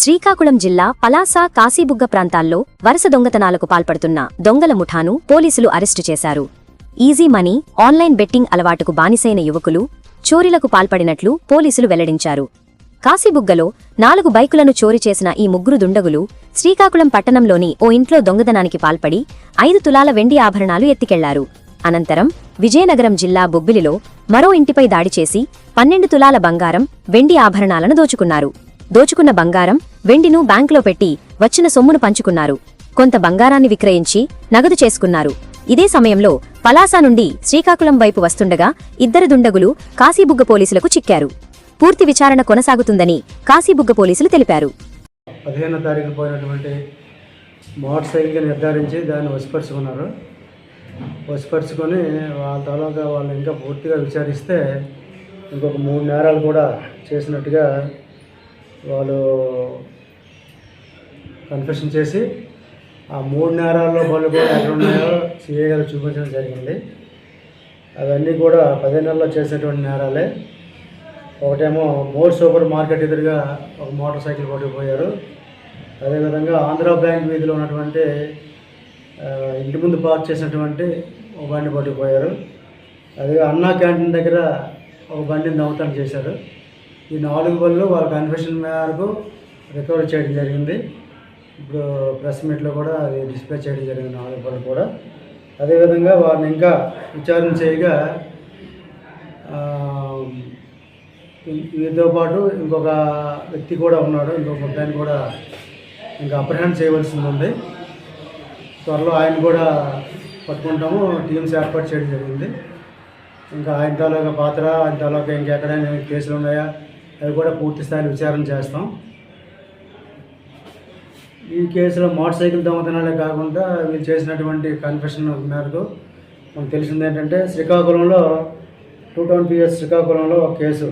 శ్రీకాకుళం జిల్లా పలాస కాశీబుగ్గ ప్రాంతాల్లో వరుస దొంగతనాలకు పాల్పడుతున్న దొంగల ముఠాను పోలీసులు అరెస్టు చేశారు. ఈజీ మనీ ఆన్లైన్ బెట్టింగ్ అలవాటుకు బానిసైన యువకులు చోరీలకు పాల్పడినట్లు పోలీసులు వెల్లడించారు. కాశీబుగ్గలో నాలుగు బైకులను చోరీ చేసిన ఈ ముగ్గురు దుండగులు శ్రీకాకుళం పట్టణంలోని ఓ ఇంట్లో దొంగతనానికి పాల్పడి ఐదు తులాల వెండి ఆభరణాలు ఎత్తికెళ్ళారు. అనంతరం విజయనగరం జిల్లా బొబ్బిలిలో మరో ఇంటిపై దాడి చేసి పన్నెండు తులాల బంగారం వెండి ఆభరణాలను దోచుకున్నారు. దోచుకున్న బంగారం వెండిను బ్యాంకులో పెట్టి వచ్చిన సొమ్మును పంచుకున్నారు. కొంత బంగారాన్ని విక్రయించి నగదు చేసుకున్నారు. ఇదే సమయంలో పలాసా నుండి శ్రీకాకుళం వైపు వస్తుండగా ఇద్దరు దుండగులు కాశీబుగ్గ పోలీసులకు చిక్కారు. పూర్తి విచారణ కొనసాగుతుందని కాశీబుగ్గ పోలీసులు తెలిపారు. పదిహేనో తారీఖు పోయినటువంటి మోటార్ సైకిల్ నిర్ధారించి దాన్ని వసిపరుచుకున్నారు వసిపరుచుకొని వాళ్ళ తాలూకా వాళ్ళు ఇంకా పూర్తిగా విచారిస్తే ఇంకొక మూడు నేరాలు కూడా చేసినట్టుగా వాళ్ళు కన్ఫెషన్ చేసి ఆ మూడు నేరాల్లో పనులు కూడా ఎక్కడ ఉన్నాయో సిఐ గారు చూపించడం జరిగింది. అవన్నీ కూడా పదిహేను నెలల్లో చేసేటువంటి నేరాలే. ఒకటేమో మోర్ సూపర్ మార్కెట్ ఎదురుగా ఒక మోటార్ సైకిల్ కొట్టుకుపోయారు అదేవిధంగా ఆంధ్ర బ్యాంక్ వీధిలో ఉన్నటువంటి ఇంటి ముందు పార్క్ చేసినటువంటి ఒక బండి పట్టుకుపోయారు. అదే అన్నా క్యాంటీన్ దగ్గర ఒక బండిని దొంగతనం చేశారు. ఈ నాలుగు బళ్ళు వాళ్ళ కన్ఫెషన్ మేరకు రికవర్ చేయడం జరిగింది. ఇప్పుడు ప్రెస్ మీట్లో కూడా అది డిస్ప్లే చేయడం జరిగింది నాలుగు బళ్ళు కూడా. అదేవిధంగా వారిని ఇంకా విచారణ చేయగా వీరితో పాటు ఇంకొక వ్యక్తి కూడా ఉన్నాడు. ఇంకొక ముద్దాయిని కూడా ఇంకా అప్రహెండ్ చేయవలసింది ఉంది. త్వరలో ఆయన కూడా పట్టుకుంటాము. టీమ్స్ ఏర్పాటు చేయడం జరిగింది. ఇంకా ఆయన తాలూకా పాత్ర ఆయన తాలూకా ఇంకెక్కడైనా కేసులు ఉన్నాయా? అవి కూడా పూర్తి స్థాయిలో విచారణ చేస్తాం. ఈ కేసులో మోటార్ సైకిల్ దొంగతనాలే కాకుండా వీళ్ళు చేసినటువంటి కన్ఫెషన్ మేరకు మనకు తెలిసింది ఏంటంటే శ్రీకాకుళంలో టూ టౌన్ పిఎస్ శ్రీకాకుళంలో ఒక కేసు.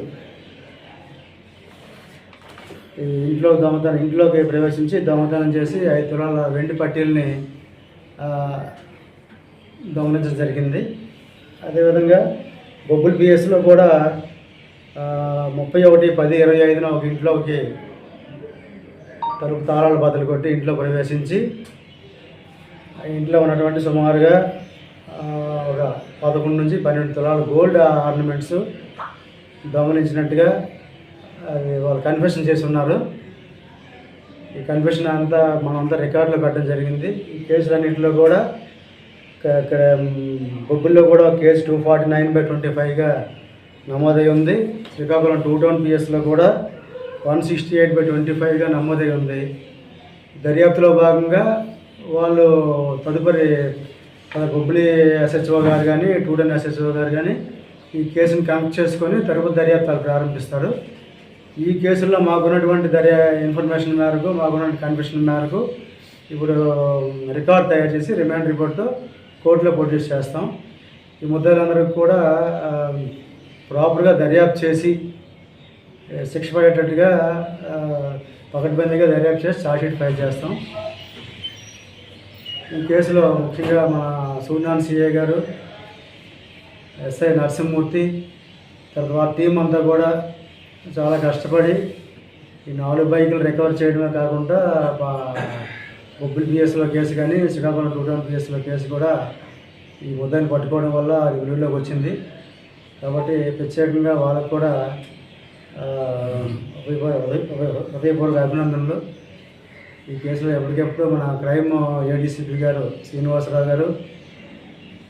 ఈ ఇంట్లో దొంగతనం ఇంట్లోకి ప్రవేశించి దొంగతనం చేసి ఐదు తులాల వెండి పట్టీల్ని ఆ, దొంగలించడం జరిగింది. అదేవిధంగా బొబ్బుల్ పిఎస్లో కూడా ముప్పై ఒకటి పది ఇరవై ఐదున ఒక ఇంట్లోకి తలుపు తాళాలు బద్దలు కొట్టి ఇంట్లో ప్రవేశించి ఇంట్లో ఉన్నటువంటి సుమారుగా ఒక పదకొండు నుంచి పన్నెండు తులాల గోల్డ్ ఆర్నమెంట్స్ దొంగలించినట్టుగా అది వాళ్ళు కన్ఫెషన్ చేసి ఉన్నారు ఈ కన్ఫెషన్ అంతా మనమంతా రికార్డులో పెట్టడం జరిగింది. ఈ కేసులన్నింటిలో కూడా ఇక్కడ బొబ్బుల్లో కూడా case two forty nine by twenty ఫైవ్గా నమోదై ఉంది శ్రీకాకుళం టూ టౌన్ పిఎస్లో కూడా one sixty eight by twenty ఫైవ్గా నమోదై ఉంది దర్యాప్తులో భాగంగా వాళ్ళు తదుపరి మన ఎస్హెచ్ఓ గారు కానీ టూడెన్ ఎస్హెచ్ఓ గారు కానీ ఈ కేసును కనెక్ట్ చేసుకొని తదుపరి దర్యాప్తాలు ప్రారంభిస్తారు. ఈ కేసుల్లో మాకున్నటువంటి దర్యా ఇన్ఫర్మేషన్ మేరకు మాకున్నటువంటి కన్ఫ్యూషన్ మేరకు ఇప్పుడు రికార్డ్ తయారు చేసి రిమాండ్ రిపోర్ట్తో కోర్టులో ప్రొడ్యూస్ చేస్తాం. ఈ ముద్దాయిలందరికీ కూడా ప్రాపర్గా దర్యాప్తు చేసి శిక్ష పడేటట్టుగా పకడ్బందీగా దర్యాప్తు చేసి చార్జ్షీట్ ఫైల్ చేస్తాం. ఈ కేసులో ముఖ్యంగా మన సూర్యనారాయణ సిఐ గారు ఎస్ఐ నరసింహమూర్తి తర్వాత టీం అంతా కూడా చాలా కష్టపడి ఈ నాలుగు బైకులు రికవర్ చేయడమే కాకుండా బొబ్బిలి పిఎస్లో కేసు కానీ శ్రీకాకుళం టూ టౌన్ పిఎస్లో కేసు కూడా ఈ ముద్దాన్ని పట్టుకోవడం వల్ల అది వెలుగులోకి వచ్చింది. కాబట్టి ప్రత్యేకంగా వాళ్ళకు కూడా హృదయపూర్వక అభినందనలు. ఈ కేసులో ఎప్పటికెప్పుడు మన క్రైమ్ ఏడీసీపీ గారు శ్రీనివాసరావు గారు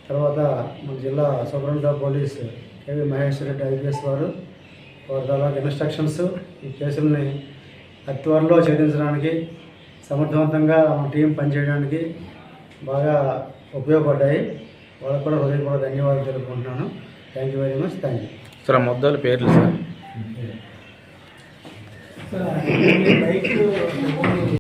తర్వాత మన జిల్లా superintendent police KV Maheshwar Reddy IPS వారు వారి తర్వాత ఇన్స్ట్రక్షన్స్ ఈ కేసుల్ని అతి ఛేదించడానికి సమర్థవంతంగా మన టీం పనిచేయడానికి బాగా ఉపయోగపడ్డాయి. వాళ్ళకు కూడా హృదయపూర్వక ధన్యవాదాలు తెలుపుకుంటున్నాను. Thank you very much thank you sir ఆ ముద్దాల పేర్లు సార్.